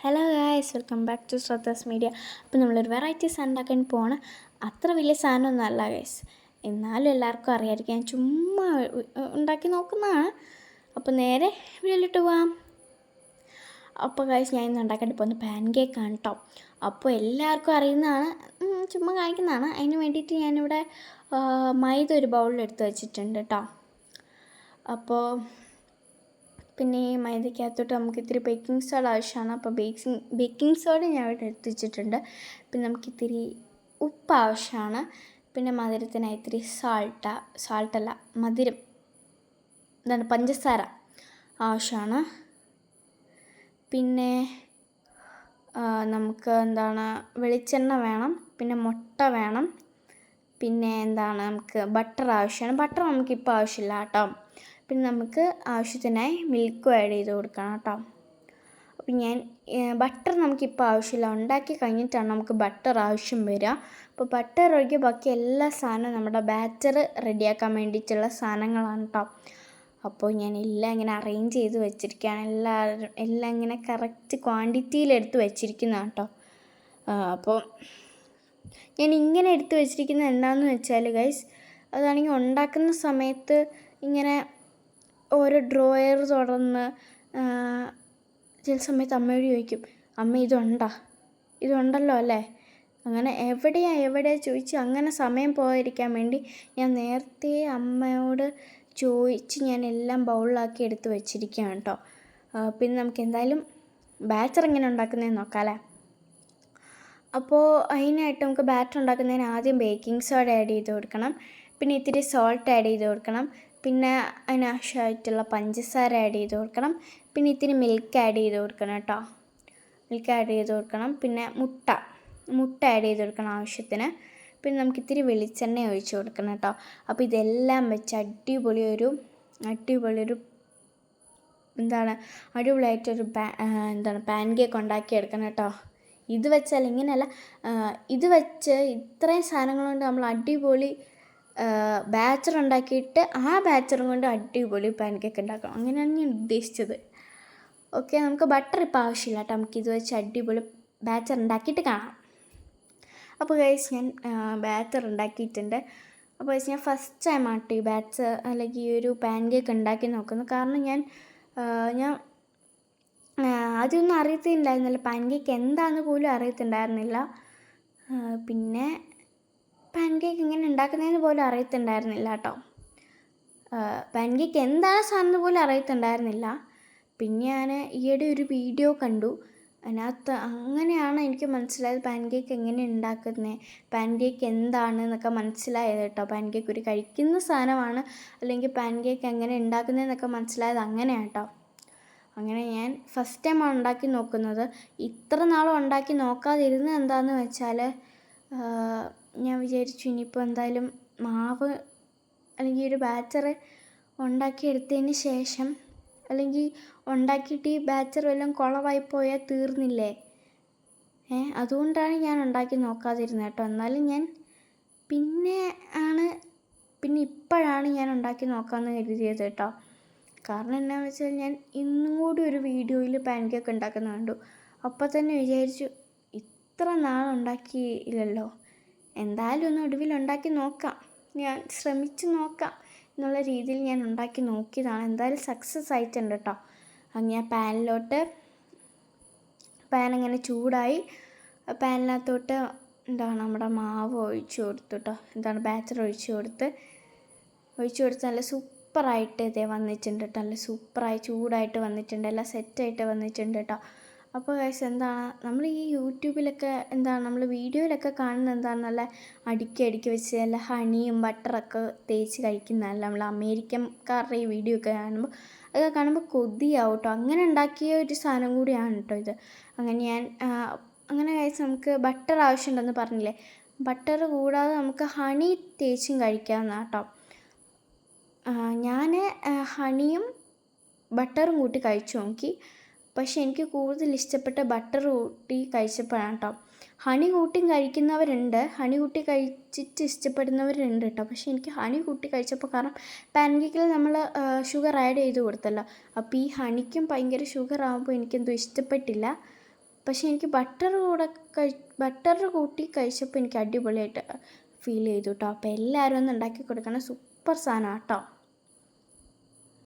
Hello guys welcome back to Shraddha's media അപ്പോൾ നമ്മളൊരു variety സാധനം ഉണ്ടാക്കാൻ പോവാണ്. അത്ര വലിയ സാധനമൊന്നും അല്ല ഗൈസ് എന്നാലും എല്ലാവർക്കും അറിയാമായിരിക്കും. ഞാൻ ചുമ്മാ ഉണ്ടാക്കി നോക്കുന്നതാണ്. അപ്പോൾ നേരെ വീട്ടിലിട്ട് പോവാം. അപ്പോൾ ഗൈസ് ഞാൻ ഇന്ന് ഉണ്ടാക്കാൻ പോകുന്ന പാൻ കേക്കാണ് കേട്ടോ അപ്പോൾ എല്ലാവർക്കും അറിയുന്നതാണ്. ചുമ്മാ കാണിക്കുന്നതാണ്. അതിന് വേണ്ടിയിട്ട് ഞാനിവിടെ മൈദ ഒരു ബൗളിൽ എടുത്ത് വെച്ചിട്ടുണ്ട് കേട്ടോ അപ്പോൾ പിന്നെ മൈദയ്ക്കകത്തോട്ട് നമുക്ക് ഇത്തിരി ബേക്കിംഗ് സോഡ ആവശ്യമാണ്. അപ്പോൾ ബേക്കിംഗ് ബേക്കിംഗ് സോഡ ഞാൻ ഇവിടെ എടുത്ത് വെച്ചിട്ടുണ്ട് പിന്നെ നമുക്ക് ഇത്തിരി ഉപ്പ് ആവശ്യമാണ്. പിന്നെ മധുരത്തിനായി ഇത്തിരി സാൾട്ട സാൾട്ടല്ല മധുരം. എന്താണ് പഞ്ചസാര ആവശ്യമാണ്. പിന്നെ നമുക്ക് എന്താണ് വെളിച്ചെണ്ണ വേണം. പിന്നെ മുട്ട വേണം. പിന്നെ എന്താണ് നമുക്ക് ബട്ടർ ആവശ്യമാണ്. ബട്ടർ നമുക്കിപ്പോൾ ആവശ്യമില്ല കേട്ടോ. പിന്നെ നമുക്ക് ആവശ്യത്തിനായി മിൽക്കും ആഡ് ചെയ്ത് കൊടുക്കണം കേട്ടോ. അപ്പം ഞാൻ ബട്ടർ നമുക്കിപ്പോൾ ആവശ്യമില്ല. ഉണ്ടാക്കി കഴിഞ്ഞിട്ടാണ് നമുക്ക് ബട്ടർ ആവശ്യം വരിക. അപ്പോൾ ബട്ടർ ഒഴികെ ബാക്കി എല്ലാ സാധനവും നമ്മുടെ ബാറ്റർ റെഡിയാക്കാൻ വേണ്ടിയിട്ടുള്ള സാധനങ്ങളാണ് കേട്ടോ. അപ്പോൾ ഞാൻ എല്ലാം ഇങ്ങനെ അറേഞ്ച് ചെയ്ത് വെച്ചിരിക്കുകയാണ്. എല്ലാവരും എല്ലാം ഇങ്ങനെ കറക്റ്റ് ക്വാണ്ടിറ്റിയിലെടുത്ത് വെച്ചിരിക്കുന്നതാണ് കേട്ടോ. അപ്പോൾ ഞാൻ ഇങ്ങനെ എടുത്ത് വെച്ചിരിക്കുന്നത് എന്താണെന്ന് വെച്ചാൽ ഗൈസ് അതാണെങ്കിൽ ഉണ്ടാക്കുന്ന സമയത്ത് ഇങ്ങനെ ഓരോ ഡ്രോയർ തുറന്ന് ചില സമയത്ത് അമ്മയോട് ചോദിക്കും അമ്മ ഇതുണ്ടാ? ഇതുണ്ടല്ലോ അല്ലേ? അങ്ങനെ എവിടെയാ എവിടെയാ ചോദിച്ച് അങ്ങനെ സമയം പോയിരിക്കാൻ വേണ്ടി ഞാൻ നേരത്തെ അമ്മയോട് ചോദിച്ച് ഞാൻ എല്ലാം ബൗളിലാക്കി എടുത്ത് വെച്ചിരിക്കുകയാണ് കേട്ടോ പിന്നെ നമുക്ക് എന്തായാലും ബാറ്റർ എങ്ങനെ ഉണ്ടാക്കുന്നതെന്ന് നോക്കാം അല്ലേ? അപ്പോൾ അതിനായിട്ട് നമുക്ക് ബാറ്റർ ഉണ്ടാക്കുന്നതിന് ആദ്യം ബേക്കിംഗ് സോഡ ആഡ് ചെയ്ത് കൊടുക്കണം. പിന്നെ ഇത്തിരി സോൾട്ട് ആഡ് ചെയ്ത് കൊടുക്കണം. പിന്നെ അതിനാവശ്യമായിട്ടുള്ള പഞ്ചസാര ആഡ് ചെയ്ത് കൊടുക്കണം. പിന്നെ ഇത്തിരി മിൽക്ക് ആഡ് ചെയ്ത് കൊടുക്കണം കേട്ടോ. മിൽക്ക് ആഡ് ചെയ്ത് കൊടുക്കണം. പിന്നെ മുട്ട. മുട്ട ആഡ് ചെയ്ത് കൊടുക്കണം ആവശ്യത്തിന്. പിന്നെ നമുക്ക് ഇത്തിരി വെളിച്ചെണ്ണ ഒഴിച്ച് കൊടുക്കണം കേട്ടോ. അപ്പോൾ ഇതെല്ലാം വെച്ച് അടിപൊളി ഒരു അടിപൊളി ഒരു എന്താണ് അടിപൊളിയായിട്ടൊരു പാ എന്താണ് പാൻ കേക്ക് ഉണ്ടാക്കിയെടുക്കണം കേട്ടോ. ഇത് വെച്ചാൽ ഇങ്ങനെയല്ല ഇത് വെച്ച് ഇത്രയും സാധനങ്ങൾ കൊണ്ട് നമ്മൾ അടിപൊളി ബാച്ചർ ഉണ്ടാക്കിയിട്ട് ആ ബാച്ചറും കൊണ്ട് അടിപൊളി പാൻ കേക്ക് ഉണ്ടാക്കണം. അങ്ങനെയാണ് ഞാൻ ഉദ്ദേശിച്ചത്. ഓക്കെ നമുക്ക് ബട്ടർ ഇപ്പോൾ ആവശ്യമില്ല കേട്ടോ. നമുക്ക് ഇത് വെച്ച് അടിപൊളി ബാച്ചർ ഉണ്ടാക്കിയിട്ട് കാണാം. അപ്പോൾ കഴിച്ച് ഞാൻ ബാറ്റർ ഉണ്ടാക്കിയിട്ടുണ്ട്. അപ്പോൾ കഴിച്ച് ഞാൻ ഫസ്റ്റ് ടൈം ആട്ടോ ഈ ബാറ്റർ അല്ലെങ്കിൽ ഈ ഒരു പാൻ കേക്ക് ഉണ്ടാക്കി നോക്കുന്നത്. കാരണം ഞാൻ ഞാൻ ആദ്യമൊന്നും അറിയത്തില്ലായിരുന്നില്ല. പാൻ കേക്ക് എന്താണെന്ന് പോലും അറിയത്തുണ്ടായിരുന്നില്ല പിന്നെ പാൻ കേക്ക് ഇങ്ങനെ ഉണ്ടാക്കുന്നതെന്ന് പോലും അറിയത്തുണ്ടായിരുന്നില്ല കേട്ടോ. പാൻ കേക്ക് എന്താണ് സാധനം പോലും അറിയത്തുണ്ടായിരുന്നില്ല. പിന്നെ ഞാൻ ഈയിടെ ഒരു വീഡിയോ കണ്ടു. അതിനകത്ത് അങ്ങനെയാണ് എനിക്ക് മനസ്സിലായത് പാൻ കേക്ക് എങ്ങനെ ഉണ്ടാക്കുന്നത് പാൻ കേക്ക് എന്താണ് എന്നൊക്കെ മനസ്സിലായത് കേട്ടോ. പാൻ കേക്ക് ഒരു കഴിക്കുന്ന സാധനമാണ് അല്ലെങ്കിൽ പാൻ കേക്ക് എങ്ങനെ ഉണ്ടാക്കുന്നതെന്നൊക്കെ മനസ്സിലായത് അങ്ങനെയാണ് കേട്ടോ. അങ്ങനെ ഞാൻ ഫസ്റ്റ് ടൈമാണ് ഉണ്ടാക്കി നോക്കുന്നത്. ഇത്ര നാളും ഉണ്ടാക്കി നോക്കാതിരുന്നത് എന്താണെന്ന് വെച്ചാൽ ഞാൻ വിചാരിച്ചു ഇനിയിപ്പോൾ എന്തായാലും മാവ് അല്ലെങ്കിൽ ഒരു ബാറ്റർ ഉണ്ടാക്കിയെടുത്തതിന് ശേഷം അല്ലെങ്കിൽ ഉണ്ടാക്കിയിട്ട് ഈ ബാറ്റർ വല്ലതും കുളമായി പോയാൽ തീർന്നില്ലേ? ഏ അതുകൊണ്ടാണ് ഞാൻ ഉണ്ടാക്കി നോക്കാതിരുന്നത് കേട്ടോ. എന്നാലും ഞാൻ പിന്നെ ആണ് പിന്നെ ഇപ്പോഴാണ് ഞാൻ ഉണ്ടാക്കി നോക്കാമെന്ന് കരുതിയത് കേട്ടോ. കാരണം എന്താണെന്ന് വെച്ചാൽ ഞാൻ ഇന്നും കൂടി ഒരു വീഡിയോയിൽ പാൻ കേക്ക് ഉണ്ടാക്കുന്ന കണ്ടു. അപ്പോൾ തന്നെ വിചാരിച്ചു ഇത്ര നാളുണ്ടാക്കിയില്ലല്ലോ. എന്തായാലും ഒന്ന് ഒടുവിൽ ഉണ്ടാക്കി നോക്കാം. ഞാൻ ശ്രമിച്ചു നോക്കാം എന്നുള്ള രീതിയിൽ ഞാൻ ഉണ്ടാക്കി നോക്കിയതാണ്. എന്തായാലും സക്സസ് ആയിട്ടുണ്ട് കേട്ടോ. അങ്ങനെ പാനിലോട്ട് പാൻ അങ്ങനെ ചൂടായി. പാനിനകത്തോട്ട് എന്താണ് നമ്മുടെ മാവ് ഒഴിച്ചു കൊടുത്തു കേട്ടോ. എന്താണ് ബാറ്റർ ഒഴിച്ചു കൊടുത്ത്. ഒഴിച്ചു കൊടുത്ത് നല്ല സൂപ്പറായിട്ട് ഇതേ വന്നിട്ടുണ്ട് കേട്ടോ. നല്ല സൂപ്പറായി ചൂടായിട്ട് വന്നിട്ടുണ്ട്. എല്ലാം സെറ്റായിട്ട് വന്നിട്ടുണ്ട് കേട്ടോ. അപ്പോൾ ഗൈസ് എന്താണ്? നമ്മൾ ഈ യൂട്യൂബിലൊക്കെ എന്താണ്? നമ്മൾ വീഡിയോയിലൊക്കെ കാണുന്ന എന്താണ്? നല്ല അടുക്കി അടുക്കി വെച്ച് നല്ല ഹണിയും ബട്ടറൊക്കെ തേച്ച് കഴിക്കുന്നതല്ല നമ്മൾ അമേരിക്കൻകാരുടെ ഈ വീഡിയോ ഒക്കെ കാണുമ്പോൾ അതൊക്കെ കാണുമ്പോൾ കൊതിയാവും കേട്ടോ. അങ്ങനെ ഉണ്ടാക്കിയ ഒരു സാധനം കൂടിയാണ് കേട്ടോ ഇത്. അങ്ങനെ ഞാൻ അങ്ങനെ കഴിച്ച് നമുക്ക് ബട്ടർ ആവശ്യമുണ്ടെന്ന് പറഞ്ഞില്ലേ? ബട്ടർ കൂടാതെ നമുക്ക് ഹണി തേച്ചും കഴിക്കാവുന്നതാണ് കേട്ടോ. ഞാൻ ഹണിയും ബട്ടറും കൂട്ടി കഴിച്ചു നോക്കി. പക്ഷേ എനിക്ക് കൂടുതൽ ഇഷ്ടപ്പെട്ട ബട്ടർ കൂട്ടി കഴിച്ചപ്പോഴാണ് കേട്ടോ ഹണി കൂട്ടി കഴിക്കുന്നവരുണ്ട്. ഹണി കൂട്ടി കഴിച്ചിട്ട് ഇഷ്ടപ്പെടുന്നവരുണ്ട് കേട്ടോ. പക്ഷേ എനിക്ക് ഹണി കൂട്ടി കഴിച്ചപ്പോൾ കാരണം പാൻ കേക്കിൽ നമ്മൾ ഷുഗർ ആഡ് ചെയ്ത് കൊടുത്തല്ലോ. അപ്പോൾ ഈ ഹണിക്കും ഭയങ്കര ഷുഗർ ആകുമ്പോൾ എനിക്കെന്തോ ഇഷ്ടപ്പെട്ടില്ല. പക്ഷേ എനിക്ക് ബട്ടർ കൂടെ കഴി ബട്ടർ കൂട്ടി കഴിച്ചപ്പോൾ എനിക്ക് അടിപൊളിയായിട്ട് ഫീൽ ചെയ്തു കേട്ടോ. അപ്പോൾ എല്ലാവരും ഒന്ന് ഉണ്ടാക്കി കൊടുക്കണം. സൂപ്പർ സാധനമാണ് കേട്ടോ.